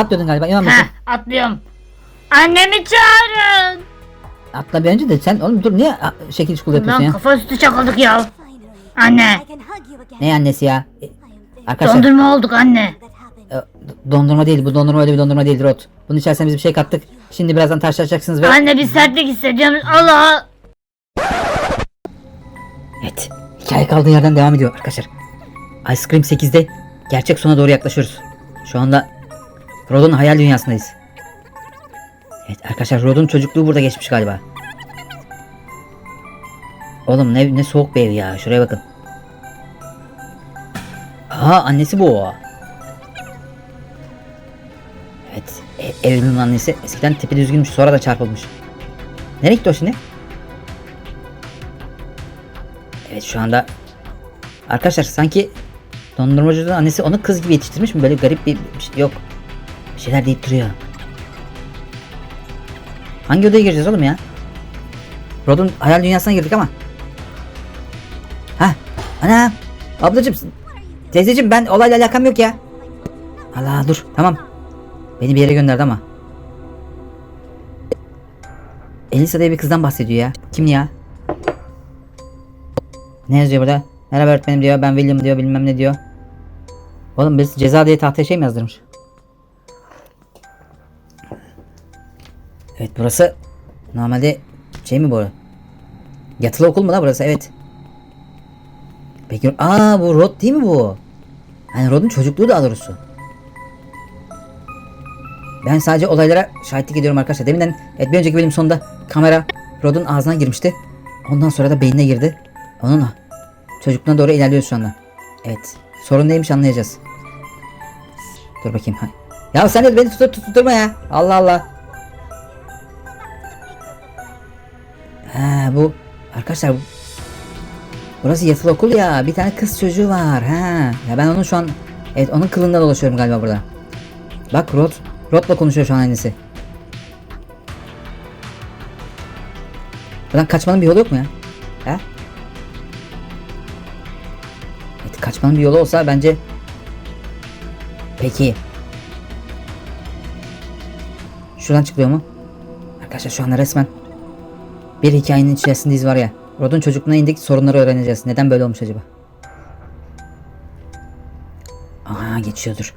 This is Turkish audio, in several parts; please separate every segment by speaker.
Speaker 1: atlıyordun galiba. Mısın?
Speaker 2: Heh atlıyorum. Annemi çağırın.
Speaker 1: Atla bir önce de sen oğlum dur niye a, şekil çukur yapıyorsun
Speaker 2: Lan
Speaker 1: ya?
Speaker 2: kafa üstü çakıldık ya. Anne.
Speaker 1: Ne annesi ya? E, Arkadaşlar
Speaker 2: Dondurma olduk anne.
Speaker 1: e, dondurma değil bu dondurma öyle bir dondurma değil Rot. Bunun içerisine biz bir şey kattık. Şimdi birazdan taşlaşacaksınız ve...
Speaker 2: Anne bir sertlik hissediyorum. Allah.
Speaker 1: Evet. Hikaye kaldığı yerden devam ediyor arkadaşlar. Ice Cream 8'de gerçek sona doğru yaklaşıyoruz. Şu anda Rod'un hayal dünyasındayız. Evet arkadaşlar Rod'un çocukluğu burada geçmiş galiba. Oğlum ne, ne soğuk bir ev ya. Şuraya bakın. Aa annesi bu. Evet. E, annesi eskiden tipi düzgünmüş sonra da çarpılmış. Nereye gitti o şimdi? Evet şu anda Arkadaşlar sanki dondurmacının annesi onu kız gibi yetiştirmiş mi? Böyle garip bir, bir şey yok. Şeyler deyip duruyor. Hangi odaya gireceğiz oğlum ya? Rod'un hayal dünyasına girdik ama. Ha, ana, ablacım, teyzeciğim ben olayla alakam yok ya. Allah dur, tamam. Beni bir yere gönderdi ama. Elisa diye bir kızdan bahsediyor ya. Kim ya? Ne yazıyor burada? Merhaba öğretmenim diyor. Ben William diyor. Bilmem ne diyor. Oğlum birisi ceza diye tahtaya şey mi yazdırmış? Evet burası normalde şey mi bu? Yatılı okul mu da burası? Evet. Peki aa bu Rod değil mi bu? Yani Rod'un çocukluğu daha doğrusu. Ben sadece olaylara şahitlik ediyorum arkadaşlar. Deminden evet bir önceki bölüm sonunda kamera Rod'un ağzına girmişti. Ondan sonra da beynine girdi. Onun çocukluğuna doğru ilerliyoruz şu anda. Evet. Sorun neymiş anlayacağız. Dur bakayım. Ya sen de beni tut, tut, tutturma ya. Allah Allah. Bu arkadaşlar bu- Burası yatılı okul ya. Bir tane kız çocuğu var. Ha. Ya ben onun şu an evet onun kılında dolaşıyorum galiba burada. Bak Rod Rod'la konuşuyor şu an annesi. Buradan kaçmanın bir yolu yok mu ya? Ha? Evet, kaçmanın bir yolu olsa bence Peki. Şuradan çıkıyor mu? Arkadaşlar şu anda resmen bir hikayenin içerisindeyiz var ya. Rod'un çocukluğuna indik sorunları öğreneceğiz. Neden böyle olmuş acaba? Aa geçiyordur.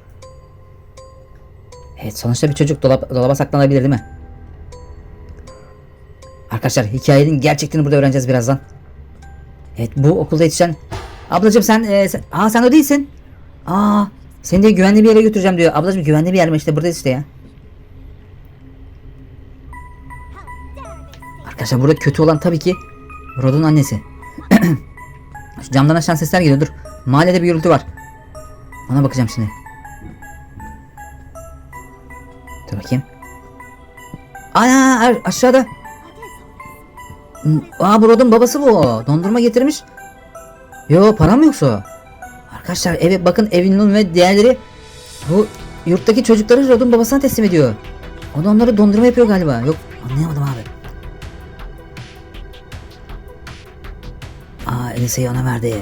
Speaker 1: Evet sonuçta bir çocuk dolap, dolaba saklanabilir değil mi? Arkadaşlar hikayenin gerçekliğini burada öğreneceğiz birazdan. Evet bu okulda yetişen Ablacım sen, e, sen aa sen o değilsin. Aa seni de güvenli bir yere götüreceğim diyor. Ablacım güvenli bir yer mi işte buradayız işte ya. Arkadaşlar burada kötü olan tabii ki Rod'un annesi. Şu camdan aşağı sesler geliyor dur. Mahallede bir gürültü var. Ona bakacağım şimdi. Dur bakayım. Ana aşağıda. Aa bu Rod'un babası bu. Dondurma getirmiş. Yo para mı yoksa? Arkadaşlar eve bakın evinin ve diğerleri bu yurttaki çocukları Rod'un babasına teslim ediyor. O da onları dondurma yapıyor galiba. Yok anlayamadım Elisa'yı ona verdi.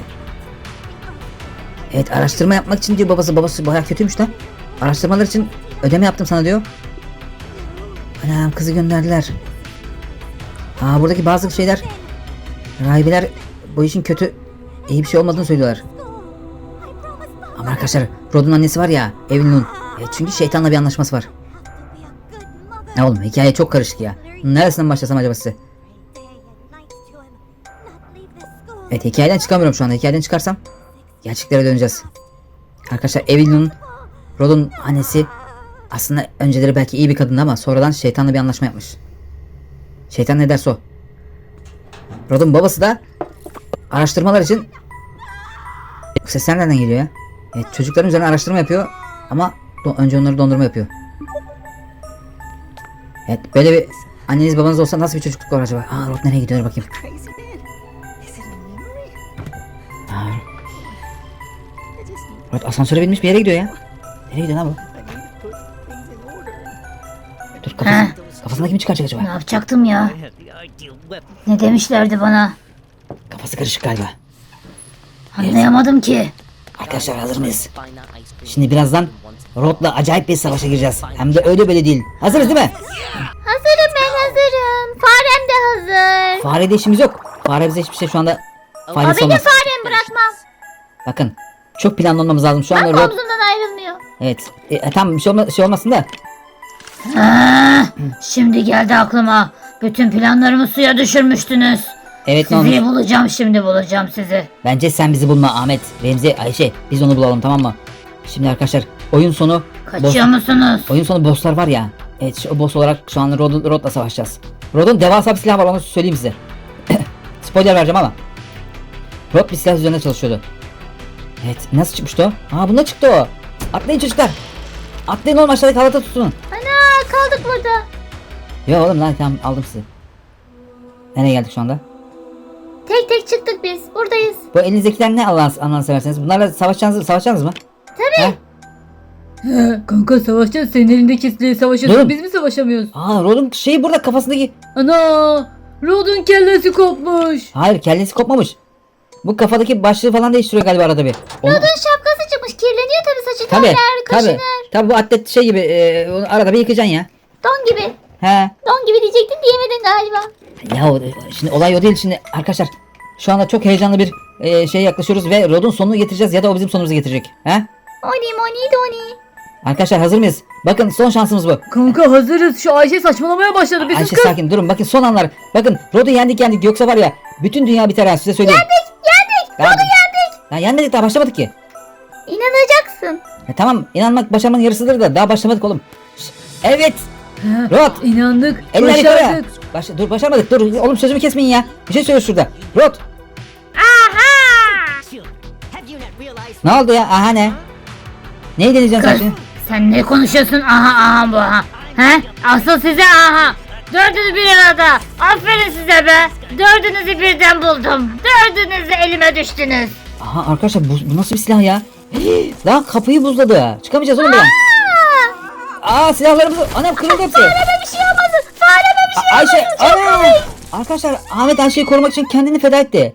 Speaker 1: Evet araştırma yapmak için diyor babası. Babası baya kötüymüş lan. Araştırmalar için ödeme yaptım sana diyor. Anam kızı gönderdiler. Aa buradaki bazı şeyler rahibeler bu işin kötü iyi bir şey olmadığını söylüyorlar. Ama arkadaşlar Rod'un annesi var ya Evelyn evet, çünkü şeytanla bir anlaşması var. Ne oğlum hikaye çok karışık ya. Neresinden başlasam acaba size? Evet hikayeden çıkamıyorum şu anda. Hikayeden çıkarsam gerçeklere döneceğiz. Arkadaşlar Evelyn'in Rod'un annesi aslında önceleri belki iyi bir kadındı ama sonradan şeytanla bir anlaşma yapmış. Şeytan ne derse o. Rod'un babası da araştırmalar için bu sesler nereden geliyor ya? Evet, çocukların üzerine araştırma yapıyor ama önce onları dondurma yapıyor. Evet böyle bir anneniz babanız olsa nasıl bir çocukluk var acaba? Aa Rod nereye gidiyor bakayım. Asansöre binmiş bir yere gidiyor ya. Nereye gidiyor lan bu? Dur kafasını, kafasına kim çıkaracak acaba?
Speaker 2: Ne yapacaktım ya? Ne demişlerdi bana?
Speaker 1: Kafası karışık galiba.
Speaker 2: Anlayamadım ki.
Speaker 1: Arkadaşlar hazır mıyız? Şimdi birazdan Rod'la acayip bir savaşa gireceğiz. Hem de öyle böyle değil. Hazırız değil mi?
Speaker 2: Hazırım ben hazırım. Farem de hazır.
Speaker 1: Fareyle işimiz yok. Fare bize hiçbir şey şu anda faydası olmaz.
Speaker 2: farem bırakmam.
Speaker 1: Bakın çok planlı olmamız lazım. Şu anda
Speaker 2: Bak
Speaker 1: Rod...
Speaker 2: omzundan ayrılmıyor.
Speaker 1: Evet. E, e, tamam bir şey, olma, şey olmasın da.
Speaker 2: Ah, şimdi geldi aklıma. Bütün planlarımı suya düşürmüştünüz.
Speaker 1: Evet ne
Speaker 2: Sizi
Speaker 1: olmuş?
Speaker 2: bulacağım şimdi bulacağım sizi.
Speaker 1: Bence sen bizi bulma Ahmet. Remzi, Ayşe. Biz onu bulalım tamam mı? Şimdi arkadaşlar oyun sonu...
Speaker 2: Kaçıyor musunuz?
Speaker 1: Oyun sonu bosslar var ya. Evet şu boss olarak şu an Rod, Rod'la savaşacağız. Rod'un devasa bir silahı var onu söyleyeyim size. Spoiler vereceğim ama. Rod bir silah üzerine çalışıyordu. Evet nasıl çıkmıştı o? Aa bunda çıktı o. Atlayın çocuklar. Atlayın oğlum aşağıdaki halata tutun.
Speaker 2: Ana kaldık burada.
Speaker 1: Yo oğlum lan tamam aldım sizi. Nereye geldik şu anda?
Speaker 2: Tek tek çıktık biz. Buradayız.
Speaker 1: Bu elinizdekiler ne Allah'ını Allah'ını severseniz? Bunlarla savaşacaksınız, savaşacaksınız mı?
Speaker 2: Tabii.
Speaker 3: Kanka savaşacağız. Senin elindeki silahı savaşıyorsun.
Speaker 1: Durun.
Speaker 3: Biz mi savaşamıyoruz?
Speaker 1: Aa Rod'un şeyi burada kafasındaki.
Speaker 3: Ana! Rod'un kellesi kopmuş.
Speaker 1: Hayır kellesi kopmamış. Bu kafadaki başlığı falan değiştiriyor galiba arada bir. Onu...
Speaker 2: Rodun şapkası çıkmış. Kirleniyor tabii saçı
Speaker 1: Tabii,
Speaker 2: terler,
Speaker 1: tabii.
Speaker 2: kaşınır.
Speaker 1: Tabii bu atlet şey gibi e, onu arada bir yıkacaksın ya.
Speaker 2: Don gibi.
Speaker 1: He.
Speaker 2: Don gibi diyecektin diyemedin galiba.
Speaker 1: Ya o- şimdi olay o değil şimdi arkadaşlar. Şu anda çok heyecanlı bir e, şeye yaklaşıyoruz ve Rod'un sonunu getireceğiz ya da o bizim sonumuzu getirecek. He?
Speaker 2: Oni moni doni.
Speaker 1: Arkadaşlar hazır mıyız? Bakın son şansımız bu.
Speaker 3: Kanka hazırız. Şu Ayşe saçmalamaya başladı. Bir
Speaker 1: Ayşe
Speaker 3: kız.
Speaker 1: sakin durun bakın son anlar. Bakın Rod'u yendik yendik yoksa var ya bütün dünya biter ha size söyleyeyim. Yendik yendik. Rod'u yendik. Ya yenmedik daha başlamadık ki.
Speaker 2: İnanacaksın.
Speaker 1: Ya tamam inanmak başarmanın yarısıdır da daha başlamadık oğlum. Şş, Evet. Rod.
Speaker 3: İnandık.
Speaker 1: Eller yukarı.
Speaker 3: Başardık.
Speaker 1: Baş, dur başarmadık dur oğlum sözümü kesmeyin ya. Bir şey söyle şurada.
Speaker 4: Not realized?
Speaker 1: Ne oldu ya? Aha ne? Neyi deneyeceksin sen
Speaker 2: Kız
Speaker 1: şimdi?
Speaker 2: sen ne konuşuyorsun aha aha bu aha. He? Asıl size aha. Dördünüz bir arada. Aferin size be. Dördünüzü birden buldum. Dördünüz de elime düştünüz.
Speaker 1: Aha arkadaşlar bu, bu nasıl bir silah ya? Lan kapıyı buzladı. Çıkamayacağız oğlum buradan. Aa silahlarımızı. Anam kırıldı hepsi.
Speaker 2: bir şey olmasın. Fareme bir şey
Speaker 1: A- Ayşe. Ana. Arkadaşlar Ahmet Ayşe'yi korumak için kendini feda etti.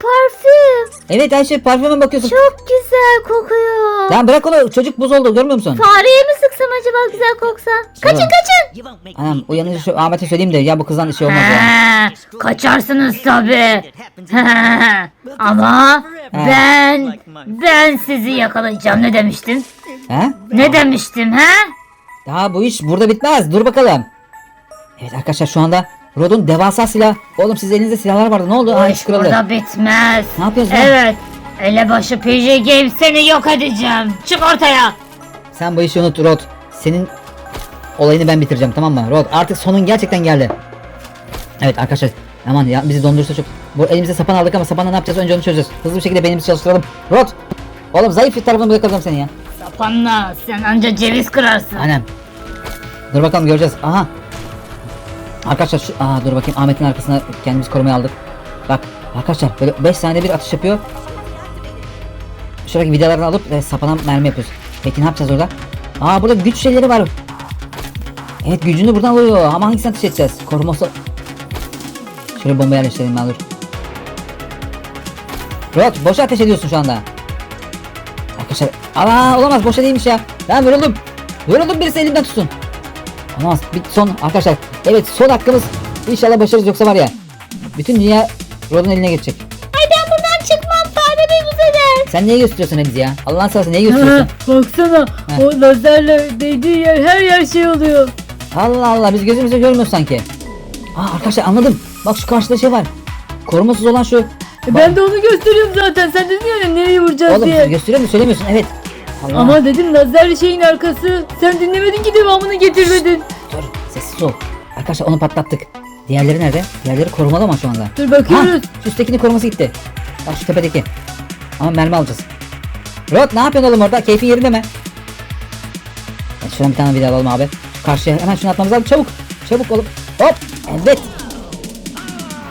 Speaker 2: Parfüm.
Speaker 1: Evet Ayşe parfüme bakıyorsun.
Speaker 2: Çok güzel kokuyor.
Speaker 1: Lan bırak onu çocuk buz oldu görmüyor musun?
Speaker 2: Fareye mi sıksam acaba güzel koksa? Kaçın
Speaker 1: Tamam.
Speaker 2: kaçın.
Speaker 1: Anam uyanınca şu Ahmet'e söyleyeyim de ya bu kızdan şey olmaz ya.
Speaker 2: Kaçarsınız tabi. Ama ben ben sizi yakalayacağım ne demiştim?
Speaker 1: He?
Speaker 2: Ne demiştim he?
Speaker 1: Daha bu iş burada bitmez. Dur bakalım. Evet arkadaşlar şu anda Rod'un devasa silah. Oğlum sizin elinizde silahlar vardı. Ne oldu? İş kırıldı.
Speaker 2: burada bitmez.
Speaker 1: Ne yapıyoruz lan?
Speaker 2: Evet. Elebaşı PJ Games seni yok edeceğim. Çık ortaya.
Speaker 1: Sen bu işi unut Rod. Senin olayını ben bitireceğim tamam mı? Rod artık sonun gerçekten geldi. Evet arkadaşlar aman ya bizi dondurursa çok. Bu elimize sapan aldık ama sapanla ne yapacağız önce onu çözeceğiz. Hızlı bir şekilde beynimizi çalıştıralım. Rod. Oğlum zayıf bir tarafını bırakalım seni ya.
Speaker 2: Sapanla sen anca ceviz kırarsın.
Speaker 1: Annem. Dur bakalım göreceğiz. Aha. Arkadaşlar şu aa dur bakayım Ahmet'in arkasına kendimizi korumaya aldık. Bak arkadaşlar böyle 5 saniyede bir atış yapıyor. Şuradaki vidalarını alıp e, sapana mermi yapıyoruz. Peki ne yapacağız orada? Aa burada güç şeyleri var. Evet gücünü buradan alıyor ama hangisini ateş edeceğiz? Koruması... Şöyle bomba yerleştirelim ben dur. Rod boşa ateş ediyorsun şu anda. Arkadaşlar aa olamaz boşa değilmiş ya. Ben vuruldum. Vuruldum birisi elimden tutsun. Olamaz bir son arkadaşlar. Evet son hakkımız. İnşallah başarırız yoksa var ya. Bütün dünya Rod'un eline geçecek.
Speaker 2: Ay ben buradan çıkmam. Fare beni sefer.
Speaker 1: Sen niye gösteriyorsun hep ya? Allah'ın seversen niye
Speaker 3: Ha,
Speaker 1: gösteriyorsun?
Speaker 3: baksana.
Speaker 1: Heh.
Speaker 3: O lazerle değdiği yer her yer şey oluyor.
Speaker 1: Allah Allah biz gözümüzle görmüyoruz sanki. Aa arkadaşlar anladım. Bak şu karşıda şey var. Korumasız olan şu.
Speaker 3: E, Ben de onu gösteriyorum zaten. Sen dedin ya nereye vuracağız
Speaker 1: Oğlum
Speaker 3: diye.
Speaker 1: gösteriyor mu söylemiyorsun evet. Allah.
Speaker 3: Ama dedim lazer şeyin arkası. Sen dinlemedin ki devamını getirmedin.
Speaker 1: Dur sessiz ol. Arkadaşlar onu patlattık. Diğerleri nerede? Diğerleri korumalı ama şu anda.
Speaker 3: Dur
Speaker 1: Ha,
Speaker 3: bakıyoruz.
Speaker 1: şu üsttekinin koruması gitti. Bak şu tepedeki. Ama mermi alacağız. Rod ne yapıyorsun oğlum orada? Keyfin yerinde mi? Evet, şuradan bir tane video alalım abi. Şu karşıya hemen şunu atmamız lazım. Çabuk. Çabuk oğlum. Hop. Evet.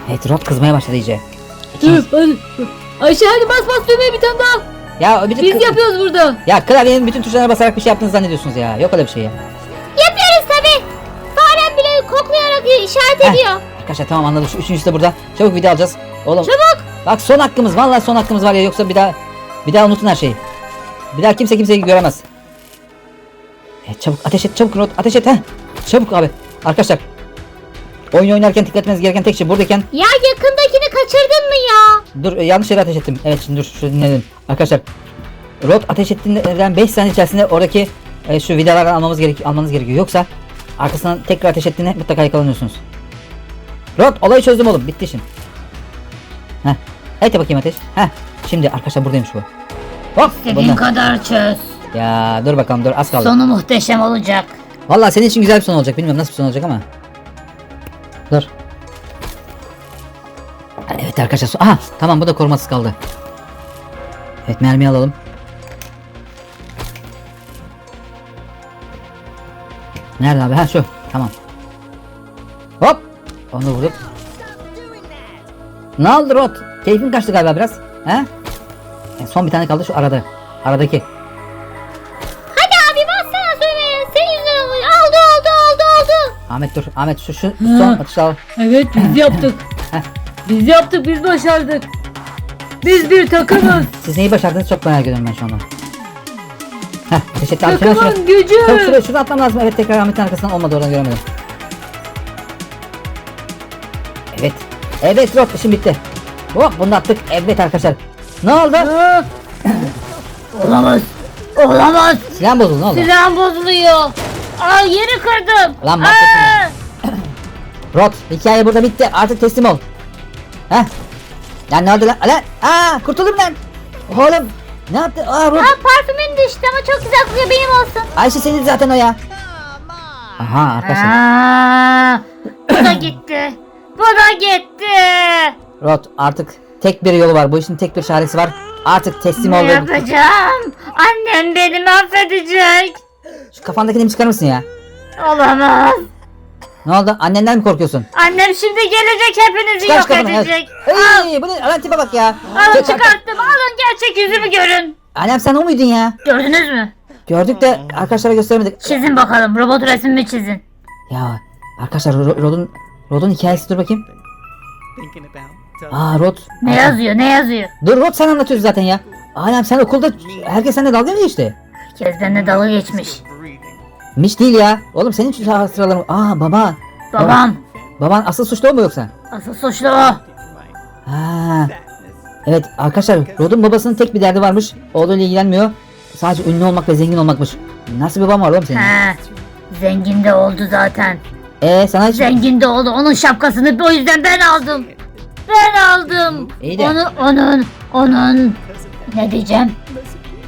Speaker 1: Evet Rod kızmaya başladı iyice.
Speaker 3: Dur. Ayşe hadi bas bas düğmeye bir tane daha.
Speaker 1: Ya bütün
Speaker 3: Biz yapıyoruz burada.
Speaker 1: Ya klavyenin bütün tuşlarına basarak bir şey yaptığınızı zannediyorsunuz ya. Yok öyle bir şey ya.
Speaker 2: Koklayarak işaret
Speaker 1: Heh.
Speaker 2: ediyor.
Speaker 1: Arkadaşlar tamam anladım. Şu üçüncüsü de burada. Çabuk video alacağız. Oğlum.
Speaker 2: Çabuk.
Speaker 1: Bak son hakkımız. Vallahi son hakkımız var ya. Yoksa bir daha bir daha unutun her şeyi. Bir daha kimse kimseyi göremez. Evet, çabuk ateş et çabuk Rod ateş et ha. Çabuk abi. Arkadaşlar. Oyun oynarken dikkat etmeniz gereken tek şey buradayken
Speaker 2: Ya yakındakini kaçırdın mı ya?
Speaker 1: dur e, yanlış yere ateş ettim. Evet şimdi dur şunu dinledim. Arkadaşlar. Rod ateş ettiğinden 5 saniye içerisinde oradaki e, şu vidalardan almamız gerek almanız gerekiyor. Yoksa arkasından tekrar ateş ettiğinde mutlaka yakalanıyorsunuz. Rod olayı çözdüm oğlum. Bitti işin. Heh. Evet bakayım ateş. Heh. Şimdi arkadaşlar buradaymış bu. Hop.
Speaker 2: İstediğin kadar çöz.
Speaker 1: Ya dur bakalım dur az kaldı.
Speaker 2: Sonu muhteşem olacak.
Speaker 1: Vallahi senin için güzel bir son olacak. Bilmiyorum nasıl bir son olacak ama. Dur. Evet arkadaşlar. Aha tamam bu da korumasız kaldı. Evet mermi alalım. Nerede abi? Ha şu. Tamam. Hop. Onu vurup. Ne oldu Rot? Keyfin kaçtı galiba biraz. He? E, son bir tane kaldı şu arada. Aradaki.
Speaker 2: Hadi abi bassana söyle. Senin yüzünden oluyor. Aldı aldı aldı aldı.
Speaker 1: Ahmet dur. Ahmet şu şu son atışı al.
Speaker 3: Evet biz yaptık. biz yaptık biz başardık. Biz bir takımız.
Speaker 1: Siz neyi başardınız çok merak ediyorum ben şu anda. Etti abi şuna şuna.
Speaker 3: Takımın gücü.
Speaker 1: Şuraya şunu atmam lazım. Evet tekrar Ahmet'in arkasından olmadı oradan göremedim. Evet. Evet Rot işim bitti. Hop bunu da attık. Evet arkadaşlar. Ne oldu?
Speaker 2: Olamaz. Olamaz.
Speaker 1: Silah bozuldu ne oldu?
Speaker 2: Silahım bozuluyor. Aa yeri kırdım.
Speaker 1: Lan
Speaker 2: Aa!
Speaker 1: mahvettin Rot hikaye burada bitti. Artık teslim ol. Heh. Lan ne oldu lan? Lan. Aa kurtuldum lan. Oğlum. Ne yaptın? Aa Rot.
Speaker 2: Aa parfümün düştü ama çok güzel kokuyor benim olsun.
Speaker 1: Ayşe senin zaten o ya. Aha arkadaşlar.
Speaker 2: Aa, bu da gitti. Bu da gitti.
Speaker 1: Rot artık tek bir yolu var. Bu işin tek bir çaresi var. Artık teslim ol
Speaker 2: Ne
Speaker 1: ve
Speaker 2: yapacağım? Annem beni mahvedecek.
Speaker 1: şu kafandakini çıkarır mısın ya?
Speaker 2: Olamaz.
Speaker 1: Ne oldu? Annenden mi korkuyorsun?
Speaker 2: Annem şimdi gelecek hepinizi
Speaker 1: Çıkar
Speaker 2: yok
Speaker 1: şu kafanı.
Speaker 2: edecek.
Speaker 1: Evet. Ey, bu ne? Lan tipe bak ya.
Speaker 2: Alın
Speaker 1: Çık- çık-
Speaker 2: çıkarttım. Alın gerçek yüzümü görün.
Speaker 1: Annem sen o muydun ya?
Speaker 2: Gördünüz mü?
Speaker 1: Gördük de arkadaşlara gösteremedik.
Speaker 2: Çizin bakalım. Robot resmimi çizin.
Speaker 1: Ya arkadaşlar Ro- Rod'un Rod'un hikayesi dur bakayım. Aa Rod.
Speaker 2: Ne yazıyor? Ne yazıyor?
Speaker 1: Dur Rod sen anlatıyorsun zaten ya. Alem sen okulda herkes seninle dalga mı geçti?
Speaker 2: Herkes benimle dalga geçmiş.
Speaker 1: Miş değil ya. Oğlum senin şu sıralarım. Aa baba.
Speaker 2: Babam.
Speaker 1: Baban asıl suçlu o mu yoksa?
Speaker 2: Asıl suçlu o.
Speaker 1: Ha. Evet arkadaşlar Rod'un babasının tek bir derdi varmış. Oğluyla ilgilenmiyor. Sadece ünlü olmak ve zengin olmakmış. Nasıl bir baban var oğlum senin?
Speaker 2: He. Zengin de oldu zaten.
Speaker 1: Ee sana hiç...
Speaker 2: Zengin de oldu. Onun şapkasını o yüzden ben aldım. Ben aldım.
Speaker 1: İyi de-
Speaker 2: Onu, onun, onun. Ne diyeceğim?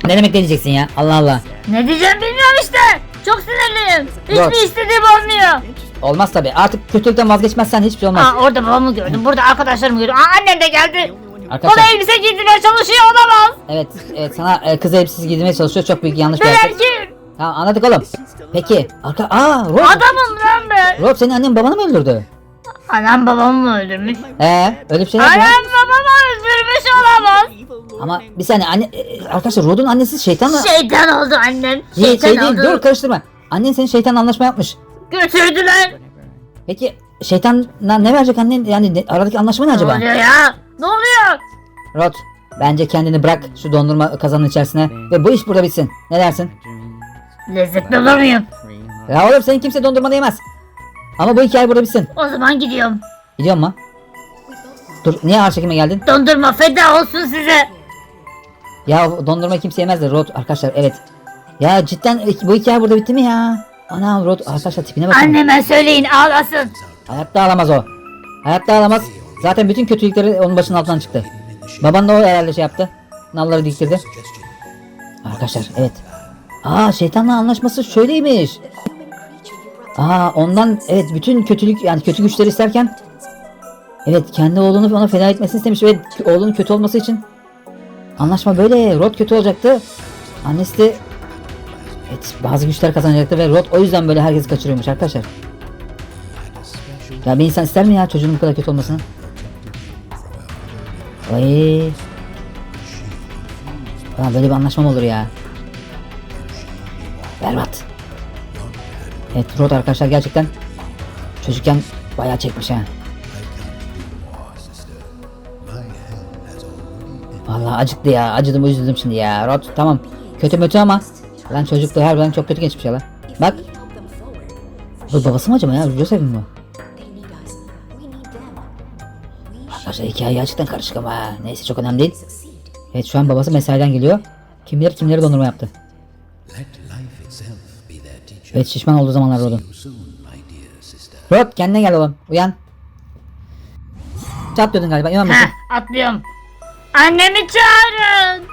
Speaker 1: Ne demek ne diyeceksin ya? Allah Allah.
Speaker 2: Ne diyeceğim bilmiyorum işte. Çok sinirliyim.
Speaker 1: Yok.
Speaker 2: Hiçbir istediğim olmuyor.
Speaker 1: Olmaz tabi. Artık kötülükten vazgeçmezsen hiçbir şey olmaz.
Speaker 2: Aa, orada babamı gördüm. Burada arkadaşlarımı gördüm. Aa, annem de geldi. O da
Speaker 1: Arkadaşlar
Speaker 2: elbise giydirmeye çalışıyor olamaz.
Speaker 1: evet evet sana e, kız elbisesi giydirmeye çalışıyor. Çok büyük yanlış bir
Speaker 2: Ben
Speaker 1: hareket.
Speaker 2: erkeğim.
Speaker 1: Tamam anladık oğlum. Peki. Arka... Aa Rob.
Speaker 2: Adamım lan ben.
Speaker 1: Rob senin annen babanı mı öldürdü?
Speaker 2: Anam babamı mı öldürmüş?
Speaker 1: Ee öyle bir şey.
Speaker 2: Anam olamaz.
Speaker 1: Ama bir saniye anne e, arkadaşlar Rod'un annesi şeytanla
Speaker 2: Şeytan oldu annem.
Speaker 1: şey,
Speaker 2: Şeytan
Speaker 1: şey değil
Speaker 2: oldu.
Speaker 1: dur karıştırma. Annen senin şeytanla anlaşma yapmış.
Speaker 2: Götürdüler.
Speaker 1: Peki şeytanla ne verecek annen yani ne- aradaki anlaşma ne
Speaker 2: Ne
Speaker 1: acaba?
Speaker 2: oluyor ya? Ne oluyor?
Speaker 1: Rod bence kendini bırak şu dondurma kazanın içerisine ve bu iş burada bitsin. Ne dersin?
Speaker 2: Lezzetli olur muyum?
Speaker 1: Ya oğlum senin kimse dondurma yemez. Ama bu hikaye burada bitsin.
Speaker 2: O zaman gidiyorum.
Speaker 1: Gidiyor mu? Dur niye ağır çekime geldin?
Speaker 2: Dondurma feda olsun size.
Speaker 1: Ya dondurma kimse yemez de Rod arkadaşlar evet. Ya cidden e, bu hikaye burada bitti mi ya? Anam Rod arkadaşlar tipine bakın.
Speaker 2: Anneme söyleyin ağlasın.
Speaker 1: Hayatta ağlamaz o. Hayatta ağlamaz. Zaten bütün kötülükleri onun başının altından çıktı. Baban da o herhalde şey yaptı. Nalları diktirdi. Arkadaşlar evet. Aa şeytanla anlaşması şöyleymiş. Aa ondan evet bütün kötülük yani kötü güçleri isterken Evet kendi oğlunu ona feda etmesini istemiş ve oğlunun kötü olması için anlaşma böyle. Rod kötü olacaktı. Annesi de evet, bazı güçler kazanacaktı ve Rod o yüzden böyle herkesi kaçırıyormuş arkadaşlar. Ya bir insan ister mi ya çocuğun bu kadar kötü olmasını? Ay. Ya böyle bir anlaşma mı olur ya? Berbat. Evet Rod arkadaşlar gerçekten çocukken bayağı çekmiş ha. Vallahi acıktı ya. Acıdım üzüldüm şimdi ya. Rod tamam. Kötü mötü ama lan çocukluğu harbiden çok kötü geçmiş ya lan. Bak. Bu babası mı acaba ya? Joseph mi bu? Arkadaşlar hikaye gerçekten karışık ama. Neyse çok önemli değil. Evet şu an babası mesaiden geliyor. Kim bilir kimleri dondurma yaptı. Evet şişman olduğu zamanlar
Speaker 5: sister.
Speaker 1: Rod kendine gel oğlum. Uyan. Çat diyordun galiba. İnan mısın?
Speaker 2: Heh atlıyorum. Annemi çağırın.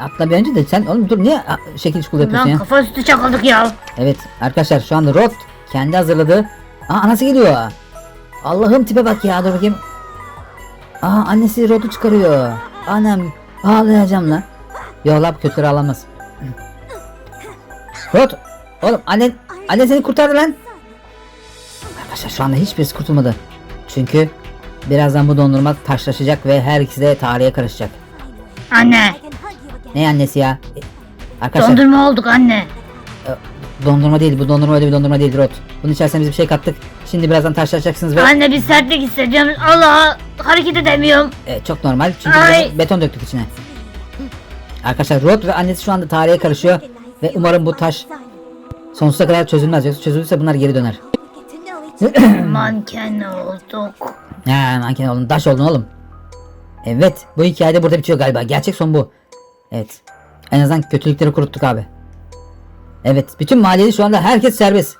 Speaker 1: Atla bir önce de sen oğlum dur niye a, şekil şukul yapıyorsun
Speaker 2: Lan
Speaker 1: ya?
Speaker 2: kafa üstü çakıldık ya.
Speaker 1: Evet arkadaşlar şu anda Rod kendi hazırladığı. Aa anası geliyor. Allah'ım tipe bak ya dur bakayım. Aa annesi Rod'u çıkarıyor. Anam ağlayacağım lan. Yok lan kötüleri ağlamaz. Rod oğlum annen, annen seni kurtardı lan. Arkadaşlar şu anda hiçbirisi kurtulmadı. Çünkü birazdan bu dondurma taşlaşacak ve her ikisi de tarihe karışacak.
Speaker 2: Anne.
Speaker 1: Ne annesi ya? Arkadaşlar
Speaker 2: Dondurma olduk anne.
Speaker 1: Dondurma değil bu dondurma öyle bir dondurma değil Rot. Bunun içerisine biz bir şey kattık. Şimdi birazdan taşlaşacaksınız ve
Speaker 2: Anne bir sertlik hissediyorum. Allah hareket edemiyorum.
Speaker 1: e, çok normal çünkü
Speaker 2: Ay.
Speaker 1: beton döktük içine. Arkadaşlar Rot ve annesi şu anda tarihe karışıyor ve umarım bu taş sonsuza kadar çözülmez. Yoksa çözülürse bunlar geri döner.
Speaker 2: Manken olduk.
Speaker 1: Ha manken oldun, taş oldun oğlum. Evet bu hikayede burada bitiyor galiba. Gerçek son bu. Evet. En azından kötülükleri kuruttuk abi. Evet bütün mahalleli şu anda herkes serbest.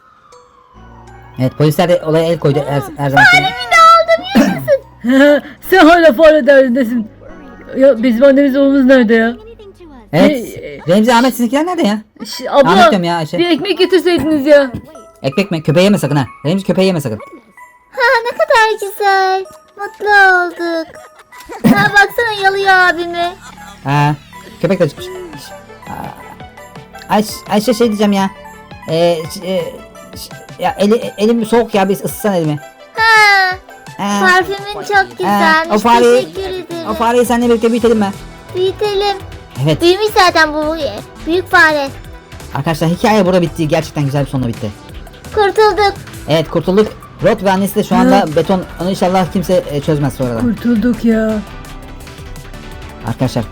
Speaker 1: Evet polisler de olaya el koydu her, her zaman.
Speaker 3: Sen hala fare derdindesin. Ya bizim annemiz babamız nerede ya?
Speaker 1: Evet. Remzi Ahmet sizinkiler nerede ya?
Speaker 3: Ş-
Speaker 1: Ahmet
Speaker 3: abla
Speaker 1: diyorum ya Ayşe.
Speaker 3: bir ekmek getirseydiniz ya.
Speaker 1: Ekmek mi? Köpeği yeme sakın ha. Remzi köpeği yeme sakın.
Speaker 2: Ne kadar güzel. Mutlu olduk. ha baksana yalıyor abimi.
Speaker 1: Ha, köpek de çıkmış. Aa, Ayşe, şey diyeceğim ya. Ee, e, ya eli, elim soğuk ya bir ısıtsana elimi.
Speaker 2: Ha,
Speaker 1: Ha,
Speaker 2: parfümün çok
Speaker 1: ha,
Speaker 2: güzelmiş.
Speaker 1: o fareyi,
Speaker 2: Teşekkür ederim.
Speaker 1: o fareyi seninle birlikte büyütelim mi?
Speaker 2: Büyütelim.
Speaker 1: Evet.
Speaker 2: Büyümüş zaten bu büyük fare.
Speaker 1: Arkadaşlar hikaye burada bitti. Gerçekten güzel bir sonla bitti.
Speaker 2: Kurtulduk.
Speaker 1: Evet kurtulduk. Rot ve annesi de şu anda beton. Onu inşallah kimse e, çözmez sonradan.
Speaker 3: Kurtulduk ya.
Speaker 1: Arkadaşlar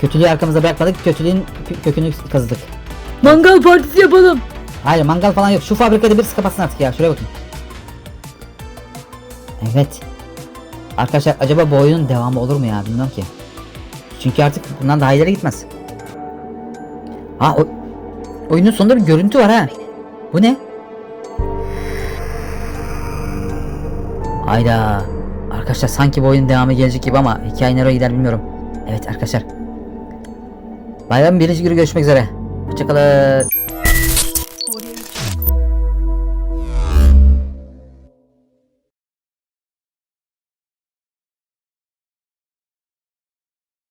Speaker 1: kötülüğü arkamızda bırakmadık. Kötülüğün kö- kökünü kazıdık.
Speaker 3: Mangal partisi yapalım.
Speaker 1: Hayır mangal falan yok. Şu fabrikada birisi kapatsın artık ya. Şuraya bakın. Evet. Arkadaşlar acaba bu oyunun devamı olur mu ya? Bilmiyorum ki. Çünkü artık bundan daha ileri gitmez. Ha o... Oyunun sonunda bir görüntü var ha. Bu ne? Hayda. Arkadaşlar sanki bu oyunun devamı gelecek gibi ama hikaye nereye gider bilmiyorum. Evet arkadaşlar. Bayramın birinci günü görüşmek üzere. Hoşçakalın.